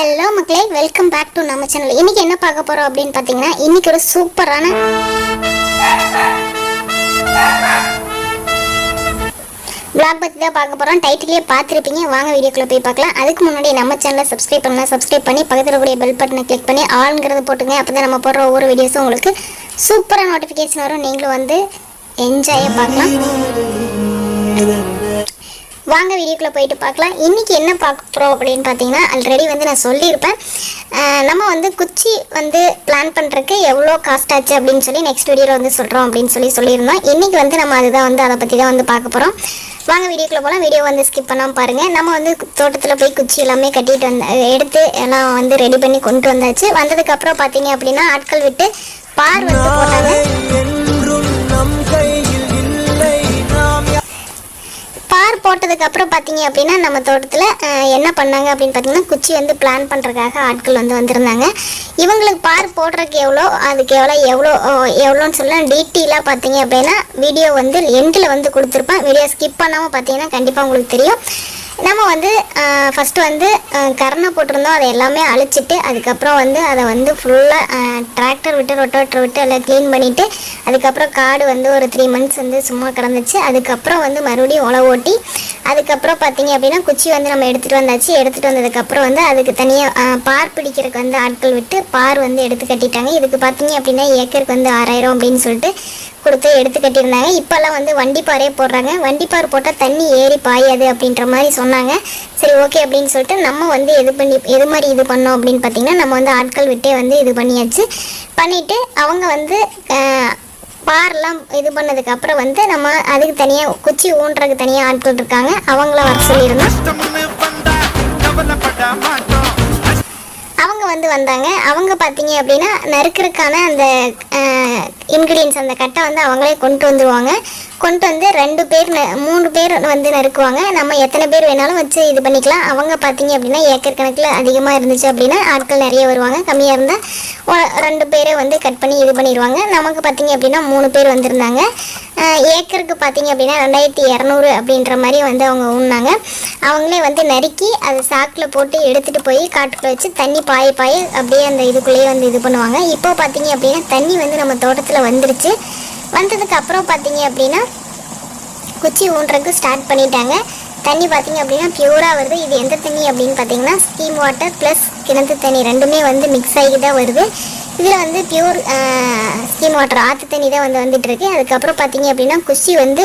Hello மக்களே welcome back to நம்ம channel இன்னைக்கு என்ன பார்க்க போறோம் அப்படின்னு பார்த்தீங்கன்னா இன்னைக்கு ஒரு சூப்பரான பிளாக் பற்றி தான் பார்க்க போகிறோம் டைட்டிலே பார்த்துருப்பீங்க. வாங்க வீடியோக்குள்ளே போய் பார்க்கலாம். அதுக்கு முன்னாடி நம்ம சேனலை சப்ஸ்கிரைப் பண்ணலாம். சப்ஸ்கிரைப் பண்ணி பக்கத்தில் கூடிய பெல் பட்டனை கிளிக் பண்ணி ஆளுங்கிறத போட்டுங்க. அப்போ தான் நம்ம போடுற ஒவ்வொரு வீடியோஸும் உங்களுக்கு சூப்பராக நோட்டிஃபிகேஷன் வரும். நீங்களும் வந்து என்ஜாயாக பார்க்கலாம். வாங்க வீடியோக்குள்ளே போயிட்டு பார்க்கலாம். இன்றைக்கி என்ன பார்க்க போகிறோம் அப்படின்னு பார்த்தீங்கன்னா ஆல்ரெடி வந்து நான் சொல்லியிருப்பேன். நம்ம வந்து குச்சி வந்து பிளான் பண்ணுறதுக்கு எவ்வளோ காஸ்ட் ஆச்சு அப்படின்னு சொல்லி நெக்ஸ்ட் வீடியோவில் வந்து சொல்கிறோம் அப்படின்னு சொல்லி சொல்லியிருந்தோம். இன்றைக்கி வந்து நம்ம அதுதான் வந்து அதை பற்றி தான் வந்து பார்க்க போகிறோம் வாங்க வீடியோக்குள்ளே போகலாம் வீடியோ வந்து ஸ்கிப் பண்ணாமல் பாருங்கள் நம்ம வந்து தோட்டத்தில் போய் குச்சி எல்லாமே கட்டிட்டு வந்து எடுத்து எல்லாம் வந்து ரெடி பண்ணி கொண்டு வந்தாச்சு. வந்ததுக்கப்புறம் பார்த்தீங்க அப்படின்னா ஆட்கள் விட்டு பார் வந்து போட்டாங்க. போட்டதுக்கப்புறம் போட்டதுக்கு அப்புறம் பார்த்தீங்க அப்படின்னா நம்ம தோட்டத்தில் என்ன பண்ணாங்க அப்படின்னு பார்த்தீங்கன்னா குச்சி வந்து பிளான் பண்ணுறதுக்காக ஆட்கள் வந்து வந்திருந்தாங்க. இவங்களுக்கு பார் போடுறதுக்கு எவ்வளோ அதுக்கு எவ்வளோ எவ்வளோ எவ்வளோன்னு சொல்ல டீட்டெயிலாக பார்த்தீங்க அப்படின்னா வீடியோ வந்து எண்டில் வந்து கொடுத்துருப்பேன். வீடியோ ஸ்கிப் பண்ணாமல் பார்த்தீங்கன்னா கண்டிப்பாக உங்களுக்கு தெரியும். நம்ம வந்து ஃபஸ்ட்டு வந்து கரணை போட்டிருந்தோம். அதை எல்லாமே அழிச்சிட்டு அதுக்கப்புறம் வந்து அதை வந்து ஃபுல்லாக டிராக்டர் விட்டு ரொட்டோட்டர் விட்டு எல்லாம் க்ளீன் பண்ணிவிட்டு அதுக்கப்புறம் காடு வந்து ஒரு த்ரீ மந்த்ஸ் வந்து சும்மா கிடந்துச்சு. அதுக்கப்புறம் வந்து மறுபடியும் உழவு ஓட்டி அதுக்கப்புறம் பார்த்தீங்க அப்படின்னா குச்சி வந்து நம்ம எடுத்துகிட்டு வந்தாச்சு. எடுத்துகிட்டு வந்ததுக்கப்புறம் வந்து அதுக்கு தனியாக பார் பிடிக்கிறதுக்கு வந்து ஆட்கள் விட்டு பார் வந்து எடுத்து கட்டிட்டாங்க. இதுக்கு பார்த்தீங்க அப்படின்னா ஏக்கருக்கு வந்து ஆறாயிரம் அப்படின்னு சொல்லிட்டு கொடுத்து எடுத்து கட்டியிருந்தாங்க. இப்போல்லாம் வந்து வண்டி போடுறாங்க. வண்டி பார் போட்டால் தண்ணி ஏறி பாயாது அப்படின்ற மாதிரி சொன்னாங்க. சரி ஓகே அப்படின்னு சொல்லிட்டு நம்ம வந்து எது பண்ணி எது மாதிரி இது பண்ணோம் அப்படின்னு பார்த்தீங்கன்னா நம்ம வந்து ஆட்கள் விட்டே வந்து இது பண்ணியாச்சு. பண்ணிவிட்டு அவங்க வந்து பார்லாம் இது பண்ணதுக்கு அப்புறம் வந்து நம்ம அதுக்கு தனியாக குச்சி ஊன்றதுக்கு தனியாக ஆட்கள் இருக்காங்க. அவங்கள வர சொல்லியிருந்தோம். வந்து வந்தாங்க. அவங்க பார்த்தீங்க அப்படின்னா நறுக்கிறதுக்கான அந்த இன்க்ரீடியன்ஸ் அந்த கட்டை வந்து அவங்களே கொண்டு வந்துடுவாங்க கொண்டு வந்து ரெண்டு பேர் ந- மூணு பேர் வந்து நறுக்குவாங்க. நம்ம எத்தனை பேர் வேணாலும் வச்சு இது பண்ணிக்கலாம். அவங்க பார்த்தீங்க அப்படின்னா ஏக்கர் கணக்கில் அதிகமாக இருந்துச்சு அப்படின்னா ஆட்கள் நிறைய வருவாங்க. கம்மியாக இருந்தால் ரெண்டு பேரை வந்து கட் பண்ணி இது பண்ணிடுவாங்க. நமக்கு பார்த்தீங்க அப்படின்னா மூணு பேர் வந்திருந்தாங்க. ஏக்கருக்கு பார்த்தீங்க அப்படின்னா ரெண்டாயிரத்தி இரநூறு அப்படின்ற மாதிரி வந்து அவங்க ஊன்னாங்க. அவங்களே வந்து நறுக்கி அதை சாக்கில் போட்டு எடுத்துகிட்டு போய் காட்டுக்குள்ளே வச்சு தண்ணி பாய பாய அப்படியே அந்த இதுக்குள்ளேயே வந்து இது பண்ணுவாங்க. இப்போ பார்த்தீங்க அப்படின்னா தண்ணி வந்து நம்ம தோட்டத்தில் வந்துருச்சு. வந்ததுக்கு அப்புறம் பார்த்தீங்க அப்படின்னா குச்சி ஊன்றதுக்கு ஸ்டார்ட் பண்ணிட்டாங்க. தண்ணி பார்த்தீங்க அப்படின்னா பியூராக வருது. இது எந்த தண்ணி அப்படின்னு பார்த்தீங்கன்னா ஸ்கீம் வாட்டர் ப்ளஸ் கிணத்து தண்ணி ரெண்டுமே வந்து மிக்ஸ் ஆகி தான் வருது. இதில் வந்து பியூர் ஸ்கீம் வாட்டர் ஆற்று தண்ணி தான் வந்து வந்துட்டு இருக்கு அதுக்கப்புறம் பார்த்தீங்க அப்படின்னா குச்சி வந்து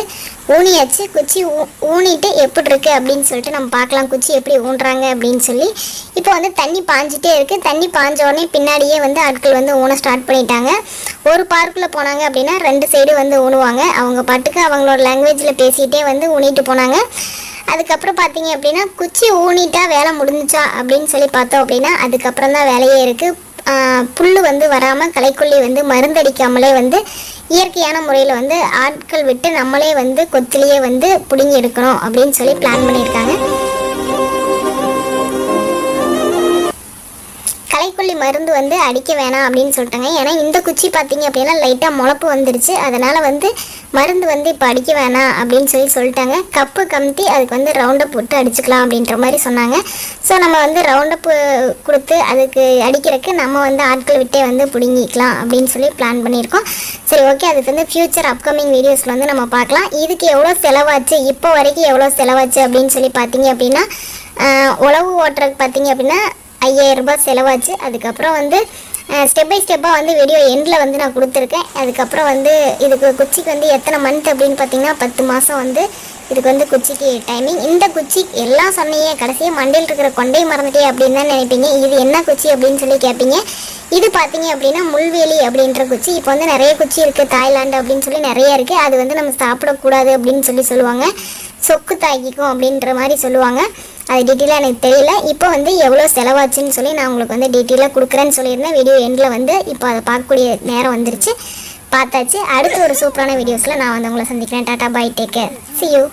ஊனியாச்சு. குச்சி ஊ ஊனிட்டு எப்படி இருக்கு அப்படின்னு சொல்லிட்டு நம்ம பார்க்கலாம். குச்சி எப்படி ஊன்றாங்க அப்படின்னு சொல்லி. இப்போ வந்து தண்ணி பாஞ்சிட்டே இருக்கு. தண்ணி பாஞ்ச உடனே பின்னாடியே வந்து ஆட்கள் வந்து ஊன ஸ்டார்ட் பண்ணிட்டாங்க. ஒரு பார்க்குள்ளே போனாங்க அப்படின்னா ரெண்டு சைடு வந்து ஊனுவாங்க. அவங்க பாட்டுக்கு அவங்களோட லாங்குவேஜில் பேசிகிட்டே வந்து ஊனிட்டு போனாங்க. அதுக்கப்புறம் பார்த்தீங்க அப்படின்னா குச்சி ஊனிட்டா வேலை முடிஞ்சுச்சா அப்படின்னு சொல்லி பார்த்தோம் அப்படின்னா அதுக்கப்புறம் தான் வேலையே இருக்குது புல் வந்து வராமல் களைக்கொல்லி வந்து மருந்தடிக்காமலே வந்து இயற்கையான முறையில் வந்து ஆட்கள் விட்டு நம்மளே வந்து கொத்திலேயே வந்து பிடுங்கி எடுக்கணும் அப்படின்னு சொல்லி பிளான் பண்ணியிருக்காங்க. களைக்கொல்லி மருந்து வந்து அடிக்க வேணாம் அப்படின்னு சொல்லிட்டாங்க. ஏன்னா இந்த குச்சி பார்த்தீங்க அப்படின்னா லைட்டாக முளப்பு வந்துருச்சு. அதனால் வந்து மருந்து வந்து இப்போ அடிக்க வேணாம் அப்படின்னு சொல்லி சொல்லிட்டாங்க. கப்பு கமுத்தி அதுக்கு வந்து ரவுண்டப் போட்டு அடிச்சுக்கலாம் அப்படின்ற மாதிரி சொன்னாங்க. ஸோ நம்ம வந்து ரவுண்டப்பு கொடுத்து அதுக்கு அடிக்கிறதுக்கு நம்ம வந்து ஆட்கள் விட்டே வந்து பிடுங்கிக்கலாம் அப்படின்னு சொல்லி பிளான் பண்ணியிருக்கோம். சரி ஓகே அதுக்கு வந்து ஃப்யூச்சர் அப்கமிங் வீடியோஸில் வந்து நம்ம பார்க்கலாம். இதுக்கு எவ்வளோ செலவாச்சு? இப்போ வரைக்கும் எவ்வளோ செலவாச்சு அப்படின்னு சொல்லி பார்த்தீங்க அப்படின்னா உழவு ஓட்டுறதுக்கு பார்த்தீங்க அப்படின்னா ஐயாயிரம் ரூபாய் செலவாச்சு. அதுக்கப்புறம் வந்து ஸ்டெப் பை ஸ்டெப்பாக வந்து வீடியோ எண்டில் வந்து நான் கொடுத்துருக்கேன். அதுக்கப்புறம் வந்து இதுக்கு குச்சிக்கு வந்து எத்தனை மந்த் அப்படின்னு பார்த்தீங்கன்னா பத்து மாதம் வந்து இதுக்கு வந்து குச்சிக்கு டைமிங் இந்த குச்சி எல்லாம் சொன்னீங்க கடைசியாக மண்டையில் இருக்கிற கொண்டை மறந்துட்டே அப்படின்னு தான் நினைப்பீங்க. இது என்ன குச்சி அப்படின்னு சொல்லி கேட்பீங்க இது பார்த்தீங்க அப்படின்னா முள்வேலி அப்படின்ற குச்சி. இப்போ வந்து நிறைய குச்சி இருக்குது தாய்லாந்து அப்படின்னு சொல்லி நிறைய இருக்குது அது வந்து நம்ம சாப்பிடக்கூடாது அப்படின்னு சொல்லி சொல்லுவாங்க. சொக்கு தாக்கிக்கும் அப்படின்ற மாதிரி சொல்லுவாங்க. அது டீட்டெயிலாக எனக்கு தெரியல. இப்போ வந்து எவ்வளோ செலவாச்சுன்னு சொல்லி நான் உங்களுக்கு வந்து டீட்டெயிலாக கொடுக்குறேன்னு சொல்லியிருந்தேன். வீடியோ எண்டில் வந்து இப்போ அதை பார்க்கக்கூடிய நேரம் வந்துருச்சு. பார்த்தாச்சு. அடுத்து ஒரு சூப்பரான வீடியோஸில் நான் வந்து உங்களை சந்திக்கிறேன். Tata bye take care see you